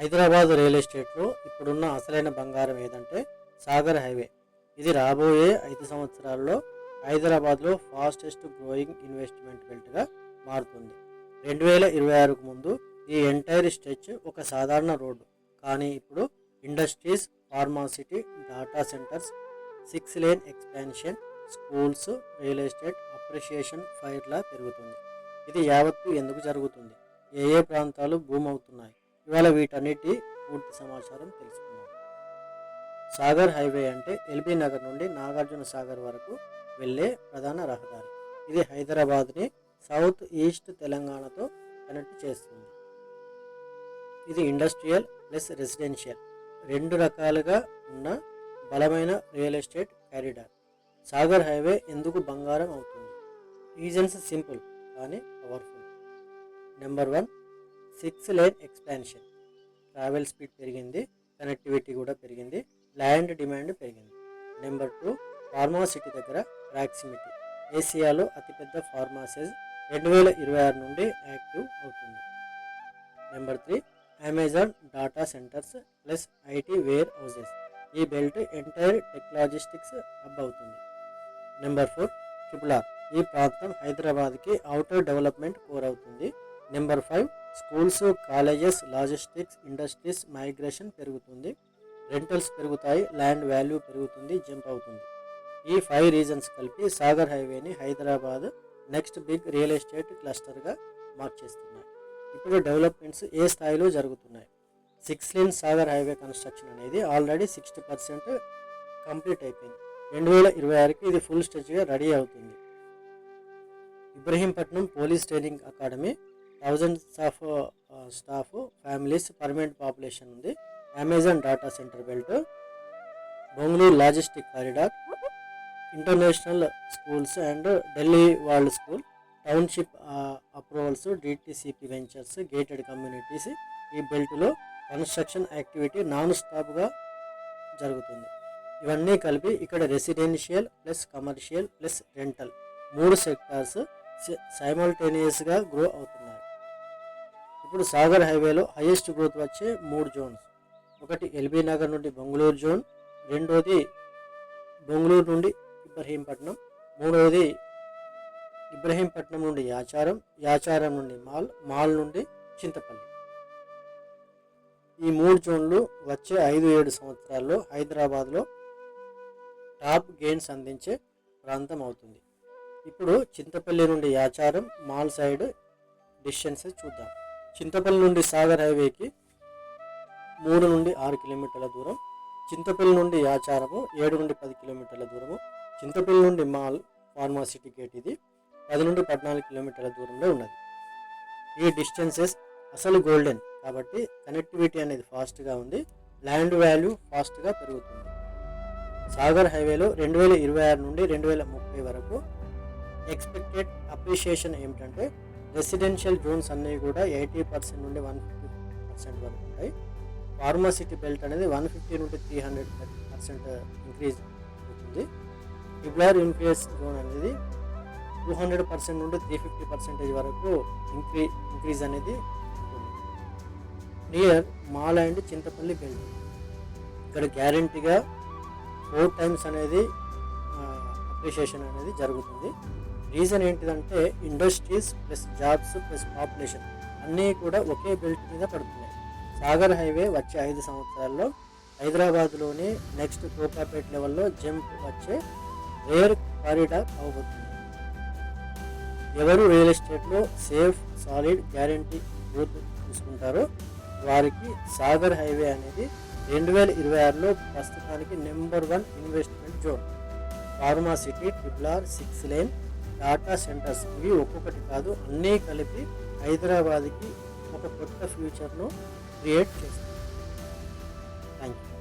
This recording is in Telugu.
హైదరాబాద్ రియల్ ఎస్టేట్లో ఇప్పుడున్న అసలైన బంగారం ఏదంటే సాగర్ హైవే. ఇది రాబోయే ఐదు సంవత్సరాల్లో హైదరాబాద్లో ఫాస్టెస్ట్ గ్రోయింగ్ ఇన్వెస్ట్మెంట్ బెల్ట్గా మారుతుంది. రెండు వేల ఇరవై ఆరుకు ముందు ఈ ఎంటైర్ స్ట్రెచ్ ఒక సాధారణ రోడ్డు. కానీ ఇప్పుడు industries Pharma City data centres six lane expansion schools real estate appreciation ఫైర్లా పెరుగుతుంది. ఇది యావత్తు ఎందుకు జరుగుతుంది? ఏ ఏ ప్రాంతాలు భూమవుతున్నాయి ఇవాళ వీటన్నిటి పూర్తి సమాచారం తెలుసుకుందాం. సాగర్ హైవే అంటే ఎల్బీ నగర్ నుండి నాగార్జున సాగర్ వరకు వెళ్ళే ప్రధాన రహదారి. ఇది హైదరాబాద్ని సౌత్ ఈస్ట్ తెలంగాణతో కనెక్ట్ చేస్తుంది. ఇది ఇండస్ట్రియల్ ప్లస్ రెసిడెన్షియల్. రెండు రకాలుగా ఉన్న బలమైన real estate corridor. Sagar highway ఎందుకు బంగారం అవుతుంది? రీజన్స్ సింపుల్ కానీ powerful. Number one six lane expansion. Travel speed పెరిగింది కనెక్టివిటీ కూడా పెరిగింది ల్యాండ్ డిమాండ్ పెరిగింది. నెంబర్ టూ ఫార్మాసిటీ దగ్గర ప్రాక్సిమిటీ. ఏసియాలో అతిపెద్ద ఫార్మాసీస్ రెండు వేల ఇరవై ఆరు నుండి యాక్టివ్ అవుతుంది. Number three Amazon data centres plus IT warehouses ఈ బెల్ట్ ఎంటైర్ టెక్నాలజిస్టిక్స్ హబ్ అవుతుంది. నెంబర్ ఫోర్ ట్రిపుల్ ఆర్ ఈ ప్రాంతం హైదరాబాద్కి అవుటర్ డెవలప్మెంట్ కోర్ అవుతుంది. Number five schools colleges logistics industries migration పెరుగుతుంది. రెంటల్స్ పెరుగుతాయి ల్యాండ్ వాల్యూ పెరుగుతుంది జంప్ అవుతుంది. ఈ ఫైవ్ రీజన్స్ కలిపి Sagar హైవేని Hyderabad next big real estate క్లస్టర్గా మార్చేస్తున్నాయి. ఇప్పుడు డెవలప్మెంట్స్ ఏ స్థాయిలో జరుగుతున్నాయి? Six lane Sagar highway construction అనేది ఆల్రెడీ సిక్స్టీ పర్సెంట్ కంప్లీట్ అయిపోయింది. రెండు వేల ఇరవై ఆరుకి ఇది ఫుల్ స్టేజ్గా రెడీ అవుతుంది. Ibrahimpatnam police training academy thousands of staff families permanent population ఉంది. Amazon data centre belt Bengaluru logistic corridor international schools and Delhi world school township approvals DTCP ventures gated communities ఈ బెల్ట్లో కన్స్ట్రక్షన్ యాక్టివిటీ నాన్ స్టాప్గా జరుగుతుంది. ఇవన్నీ కలిపి ఇక్కడ residential plus commercial plus rental మూడు సెక్టార్స్ సైమల్టేనియస్గా గ్రో అవుతుంది ఇప్పుడు సాగర్ హైవేలో హైయెస్ట్ గ్రోత్ వచ్చే మూడు జోన్స్. ఒకటి ఎల్బీ నగర్ నుండి బెంగళూరు జోన్ రెండోది బెంగళూరు నుండి ఇబ్రహీంపట్నం మూడవది ఇబ్రహీంపట్నం నుండి యాచారం యాచారం నుండి మాల్ మాల్ నుండి చింతపల్లి. ఈ మూడు జోన్లు వచ్చే ఐదు ఏడు సంవత్సరాల్లో హైదరాబాద్లో టాప్ గెయిన్స్ అందించే ప్రాంతం అవుతుంది. ఇప్పుడు చింతపల్లి నుండి యాచారం మాల్ సైడ్ డిస్టెన్సెస్ చూద్దాం. చింతపల్లి నుండి సాగర్ హైవేకి మూడు నుండి ఆరు కిలోమీటర్ల దూరం చింతపల్లి నుండి యాచారము ఏడు నుండి పది కిలోమీటర్ల దూరము చింతపల్లి నుండి మాల్ ఫార్మాసిటీ గేట్ ఇది పది నుండి పద్నాలుగు కిలోమీటర్ల దూరంలో ఉన్నది. ఈ డిస్టెన్సెస్ అసలు గోల్డెన్ కాబట్టి కనెక్టివిటీ అనేది ఫాస్ట్గా ఉంది ల్యాండ్ వాల్యూ ఫాస్ట్గా పెరుగుతుంది. సాగర్ హైవేలో రెండు వేల ఇరవై ఆరు నుండి రెండు వేల ముప్పై వరకు ఎక్స్పెక్టెడ్ అప్రిషియేషన్ ఏమిటంటే రెసిడెన్షియల్ జోన్స్ అన్నీ కూడా ఎయిటీ పర్సెంట్ నుండి వన్ ఫిఫ్టీ పర్సెంట్ వరకు ఉంటాయి. ఫార్మసిటీ బెల్ట్ అనేది వన్ ఫిఫ్టీ నుండి త్రీ హండ్రెడ్ పర్సెంట్ ఇంక్రీజ్ అవుతుంది. ట్రిబులర్ ఇన్ఫ్లుయెన్స్ జోన్ అనేది టూ హండ్రెడ్ పర్సెంట్ నుండి త్రీ ఫిఫ్టీ పర్సెంటేజ్ వరకు ఇంక్రీ ఇంక్రీజ్ అనేది near mall and Chintapalli belt. ఇక్కడ గ్యారంటీగా ఫోర్ టైమ్స్ అనేది అప్రిషియేషన్ అనేది జరుగుతుంది. రీజన్ ఏంటిదంటే industries plus jobs plus population అన్నీ కూడా ఒకే బెల్ట్ మీద పడుతున్నాయి. సాగర్ హైవే వచ్చే ఐదు సంవత్సరాల్లో హైదరాబాద్లోని నెక్స్ట్ కోకాపేట్ లెవెల్లో జంప్ వచ్చే రేర్ కారిడార్ అవబోతుంది ఎవరు రియల్ ఎస్టేట్లో సేఫ్ సాలిడ్ గ్యారంటీ గ్రోత్ తీసుకుంటారో వారికి సాగర్ హైవే అనేది రెండు వేల ఇరవై ఆరులో ప్రస్తుతానికి number one investment zone. Pharma City triple R six lane data centres. ఇవి ఒక్కొక్కటి కాదు అన్నీ కలిపి హైదరాబాద్కి ఒక కొత్త ఫ్యూచర్ను క్రియేట్ చేస్తుంది థ్యాంక్ యూ